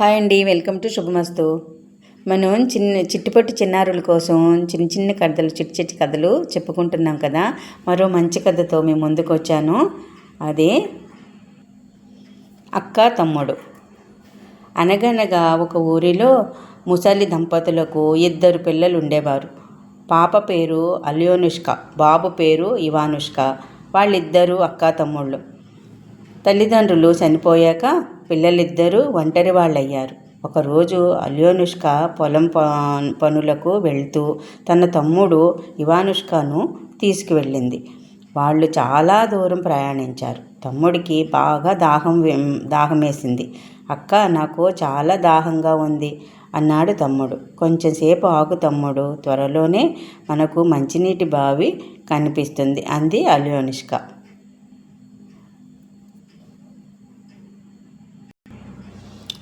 Hi అండి welcome to శుభమస్తు. మనం చిన్న చిట్టుపట్టు చిన్నారుల కోసం చిన్న చిన్న కథలు చిట్టి చిట్టి కథలు చెప్పుకుంటున్నాం కదా. మరో మంచి కథతో మేము ముందుకు వచ్చాను. అదే అక్క తమ్ముడు. అనగనగా ఒక ఊరిలో ముసలి దంపతులకు ఇద్దరు పిల్లలు ఉండేవారు. పాప పేరు అల్యోనుష్క బాబు పేరు ఇవానుష్క వాళ్ళిద్దరూ అక్క తమ్ముళ్ళు. తల్లిదండ్రులు చనిపోయాక పిల్లలిద్దరూ ఒంటరి వాళ్ళయ్యారు. ఒకరోజు అల్యోనుష్క పొలం ప- పనులకు వెళ్తూ తన తమ్ముడు ఇవానుష్కను తీసుకువెళ్ళింది. వాళ్ళు చాలా దూరం ప్రయాణించారు. తమ్ముడికి బాగా దాహం వే- అక్క నాకు చాలా దాహంగా ఉంది అన్నాడు తమ్ముడు. కొంచెంసేపు ఆగు తమ్ముడు త్వరలోనే మనకు మంచినీటి బావి కనిపిస్తుంది అంది అల్యోనుష్క.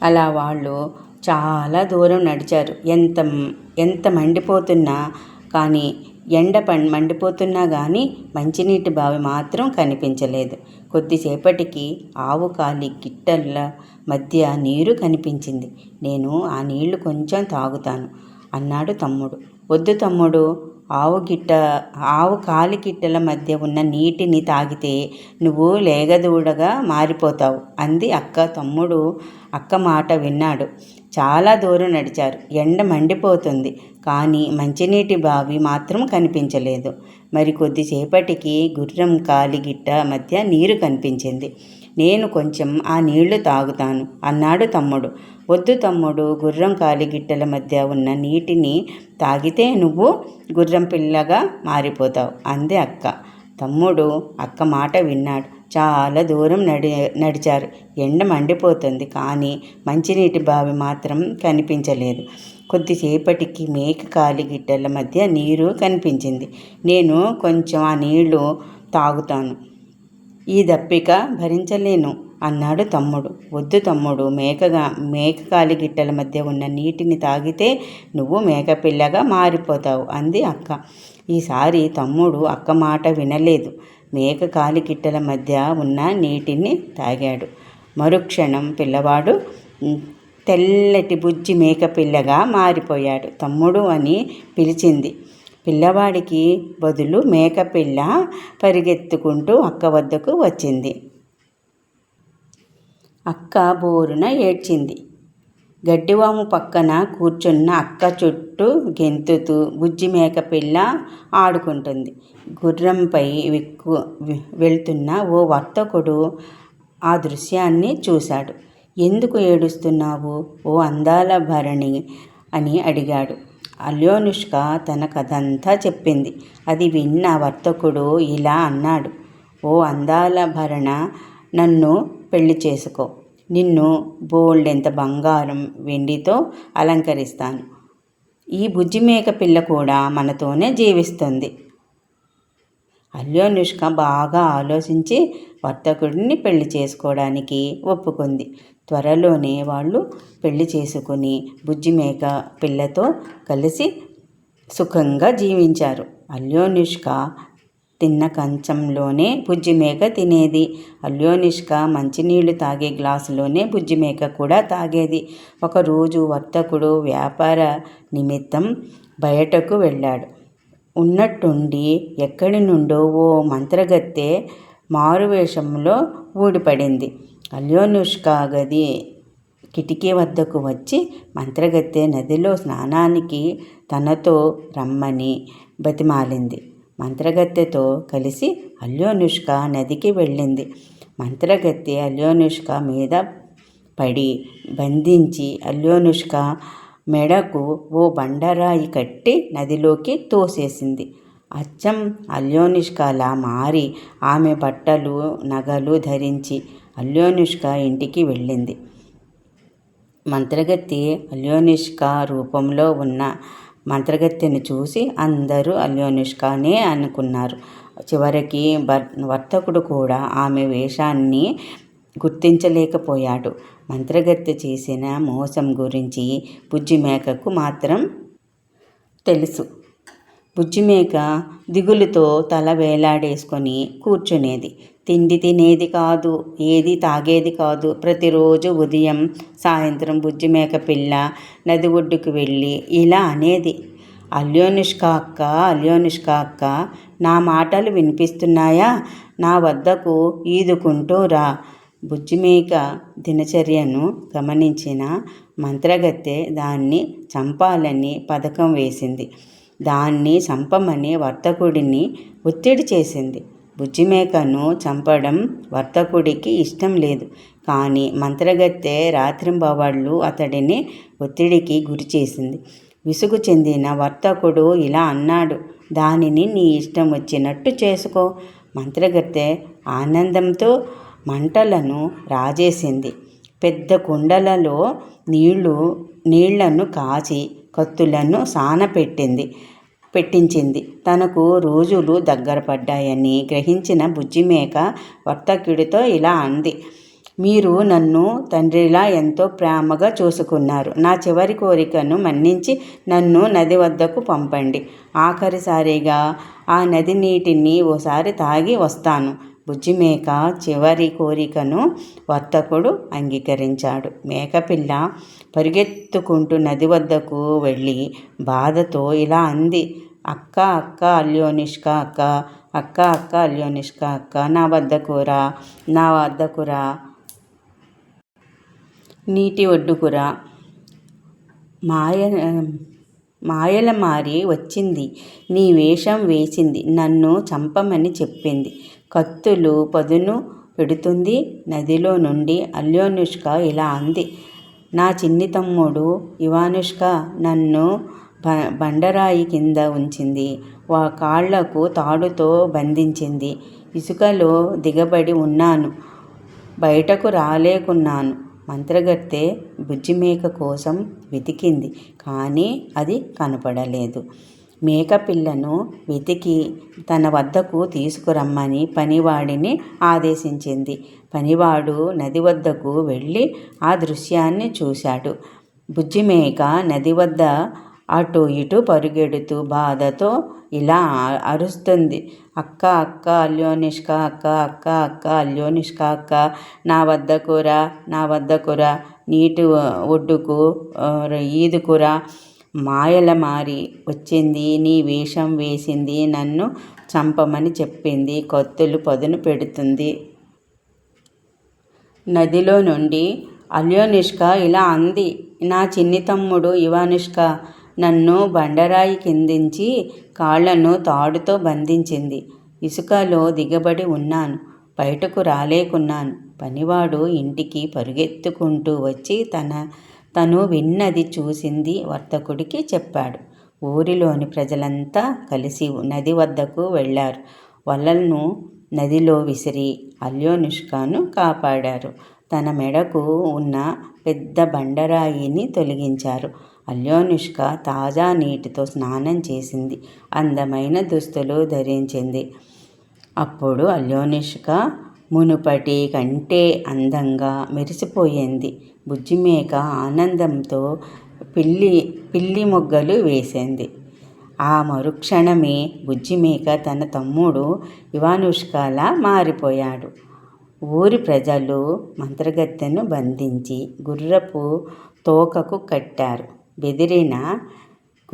అలా వాళ్ళు చాలా దూరం నడిచారు. ఎంత ఎంత మండిపోతున్నా కానీ ఎండ పం మండిపోతున్నా కానీ మంచినీటి బావి మాత్రం కనిపించలేదు. కొద్దిసేపటికి ఆవు కాలి గిట్టల మధ్య నీరు కనిపించింది. నేను ఆ నీళ్ళు కొంచెం తాగుతాను అన్నాడు తమ్ముడు. వద్దు తమ్ముడు ఆవు గిట్ట ఆవు కాలి గిట్టల మధ్య ఉన్న నీటిని తాగితే నువ్వు లేగదూడగా మారిపోతావు అంది అక్క. తమ్ముడు అక్క మాట విన్నాడు. చాలా దూరం నడిచారు. ఎండ మండిపోతుంది. కానీ మంచినీటి బావి మాత్రం కనిపించలేదు. మరి కొద్దిసేపటికి గుర్రం కాలిగిట్ట మధ్య నీరు కనిపించింది. నేను కొంచెం ఆ నీళ్ళు తాగుతాను అన్నాడు తమ్ముడు. వద్దు తమ్ముడు గుర్రం కాలిగిట్టల మధ్య ఉన్న నీటిని తాగితే నువ్వు గుర్రం పిల్లగా మారిపోతావు అంది అక్క. తమ్ముడు అక్క మాట విన్నాడు. చాలా దూరం నడి నడిచారు. ఎండ మండిపోతుంది కానీ మంచినీటి బావి మాత్రం కనిపించలేదు. కొద్దిసేపటికి మేక కాలిగిట్టల మధ్య నీరు కనిపించింది. నేను కొంచెం ఆ నీళ్ళు తాగుతాను ఈ దప్పిక భరించలేను అన్నాడు తమ్ముడు. వద్దు తమ్ముడు మేకగా మేక కాలిగిట్టల మధ్య ఉన్న నీటిని తాగితే నువ్వు మేకపిల్లగా మారిపోతావు అంది అక్క. ఈసారి తమ్ముడు అక్క మాట వినలేదు. మేక కాలిగిట్టల మధ్య ఉన్న నీటిని తాగాడు. మరుక్షణం పిల్లవాడు తెల్లటి బుజ్జి మేకపిల్లగా మారిపోయాడు తమ్ముడు అని పిలిచింది. పిల్లవాడికి బదులు మేకపిల్ల పరిగెత్తుకుంటూ అక్క వద్దకు వచ్చింది. అక్క బోరున ఏడ్చింది. గడ్డివాము పక్కన కూర్చున్న అక్క చుట్టూ గెంతుతూ బుజ్జి మేకపిల్ల ఆడుకుంటుంది. గుర్రంపై వెక్కు వెళ్తున్న ఓ వర్తకుడు ఆ దృశ్యాన్ని చూశాడు. ఎందుకు ఏడుస్తున్నావు? ఓ అందాల భరణి అని అడిగాడు. అల్యోనుష్క తన కథంతా చెప్పింది. అది విన్న వర్తకుడు ఇలా అన్నాడు. ఓ అందాల భరణ నన్ను పెళ్ళి చేసుకో. నిన్ను బోల్డెంత బంగారం వెండితో అలంకరిస్తాను. ఈ బుజ్జిమేక పిల్ల కూడా మనతోనే జీవిస్తుంది అల్యోనుష్క బాగా ఆలోచించి వర్తకుడిని పెళ్ళి చేసుకోవడానికి ఒప్పుకుంది. త్వరలోనే వాళ్ళు పెళ్ళి చేసుకుని బుజ్జిమేక పిల్లతో కలిసి సుఖంగా జీవించారు. అల్యోనిష్క తిన్న కంచంలోనే బుజ్జిమేక తినేది. అల్యోనిష్క మంచినీళ్ళు తాగే గ్లాసులోనే బుజ్జిమేక కూడా తాగేది. ఒకరోజు వర్తకుడు వ్యాపార నిమిత్తం బయటకు వెళ్ళాడు. ఉన్నట్టుండి ఎక్కడి నుండో ఓ మంత్రగత్తె మారువేషంలో ఊడిపడింది. అల్యోనుష్క గది కిటికీ వద్దకు వచ్చి మంత్రగత్తె నదిలో స్నానానికి తనతో రమ్మని బతిమాలింది. మంత్రగత్తెతో కలిసి అల్యోనుష్క నదికి వెళ్ళింది. మంత్రగత్తె అల్యోనుష్క మీద పడి బంధించి అల్యోనుష్క మెడకు ఓ బండరాయి కట్టి నదిలోకి తోసేసింది. అచ్చం అల్యోనిష్కలా మారి ఆమె బట్టలు నగలు ధరించి అల్యోనిష్క ఇంటికి వెళ్ళింది. మంత్రగత్తి అల్యోనిష్క రూపంలో ఉన్న మంత్రగత్తెని చూసి అందరూ అల్యోనిష్కనే అనుకున్నారు. చివరికి భర్- వర్తకుడు కూడా ఆమె వేషాన్ని గుర్తించలేకపోయాడు. మంత్రగత్తె చేసిన మోసం గురించి బుజ్జిమేకకు మాత్రం తెలుసు. బుజ్జిమేక దిగులుతో తల వేలాడేసుకొని కూర్చునేది. తిండి తినేది కాదు ఏది తాగేది కాదు. ప్రతిరోజు ఉదయం సాయంత్రం బుజ్జిమేక పిల్ల నది ఒడ్డుకు వెళ్ళి ఇలా అనేది అల్యోనిష్క అక్క అల్యోనిష్క అక్క నా మాటలు వినిపిస్తున్నాయా? నా వద్దకు ఈదుకుంటూ రా. బుజ్జిమేక దినచర్యను గమనించిన మంత్రగత్తె దాన్ని చంపాలని పథకం వేసింది. దాన్ని చంపమని వర్తకుడిని ఒత్తిడి చేసింది. బుజ్జిమేకను చంపడం వర్తకుడికి ఇష్టం లేదు. కానీ మంత్రగత్తె రాత్రింబవళ్ళు అతడిని ఒత్తిడికి గురి చేసింది. విసుగు చెందిన వర్తకుడు ఇలా అన్నాడు దానిని నీ ఇష్టం వచ్చినట్టు చేసుకో. మంత్రగత్తె ఆనందంతో మంటలను రాజేసింది. పెద్ద కుండలలో నీళ్ళు నీళ్ళను కాచి కత్తులను సానపెట్టింది పెట్టించింది. తనకు రోజులు దగ్గర పడ్డాయని గ్రహించిన బుజ్జిమేక వర్తకుడితో ఇలా అంది మీరు నన్ను తండ్రిలా ఎంతో ప్రేమగా చూసుకున్నారు. నా చివరి కోరికను మన్నించి నన్ను నది వద్దకు పంపండి. ఆఖరిసారిగా ఆ నది నీటిని ఓసారి తాగి వస్తాను. బుజ్జిమేక చివరి కోరికను వర్తకుడు అంగీకరించాడు. మేకపిల్ల పరిగెత్తుకుంటూ నది వద్దకు వెళ్ళి బాధతో ఇలా అంది అక్క అక్క అల్యోనిష్క అక్క అక్క అక్క అల్యోనిష్క అక్క నా వద్దకురా నా వద్దకురా నీటి ఒడ్డుకురా మాయ మాయల మారి వచ్చింది నీ వేషం వేసింది నన్ను చంపమని చెప్పింది. కత్తులు పదును పెడుతుంది. నదిలో నుండి అల్యోనుష్క ఇలా అంది. నా చిన్ని తమ్ముడు ఇవానుష్క నన్ను బ బండరాయి కింద ఉంచింది. వా కాళ్ళకు తాడుతో బంధించింది. ఇసుకలో దిగబడి ఉన్నాను. బయటకు రాలేకున్నాను. మంత్రగత్తె బుజ్జిమేక కోసం వెతికింది. కానీ అది కనపడలేదు. మేకపిల్లను వెతికి తన వద్దకు తీసుకురమ్మని పనివాడిని ఆదేశించింది. పనివాడు నది వద్దకు వెళ్ళి ఆ దృశ్యాన్ని చూశాడు. బుజ్జిమేక నది వద్ద అటు ఇటు పరుగెడుతూ బాధతో ఇలా అరుస్తుంది. అక్క అక్క అల్యోనిష్క అక్క అక్క అక్క అల్యోనిష్క అక్క నా వద్దకురా నా వద్దకురా నీటి ఒడ్డుకు ఈదుకురా మాయల మారి వచ్చింది నీ వేషం వేసింది నన్ను చంపమని చెప్పింది కత్తులు పదును పెడుతుంది. నదిలో నుండి అల్యోనిష్క ఇలా అంది నా చిన్ని తమ్ముడు ఇవానుష్క నన్ను బండరాయి కిందించి కాళ్ళను తాడుతో బంధించింది. ఇసుకలో దిగబడి ఉన్నాను బయటకు రాలేకున్నాను. పనివాడు ఇంటికి పరుగెత్తుకుంటూ వచ్చి తన తను విన్నది చూసింది వర్తకుడికి చెప్పాడు. ఊరిలోని ప్రజలంతా కలిసి నది వద్దకు వెళ్ళారు. వలలను నదిలో విసిరి అల్యోనుష్కను కాపాడారు. తన మెడకు ఉన్న పెద్ద బండరాయిని తొలగించారు. అల్యోనుష్క తాజా నీటితో స్నానం చేసింది. అందమైన దుస్తులు ధరించింది. అప్పుడు అల్యోనుష్క మునుపటి కంటే అందంగా మెరిసిపోయింది. బుజ్జిమేక ఆనందంతో పిల్లి పిల్లి మొగ్గలు వేసింది. ఆ మరుక్షణమే బుజ్జిమేక తన తమ్ముడు ఇవానుష్కలా మారిపోయాడు. ఊరి ప్రజలు మంత్రగత్తెను బంధించి గుర్రపు తోకకు కట్టారు. బెదిరిన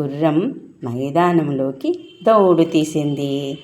గుర్రం మైదానంలోకి దౌడు తీసింది.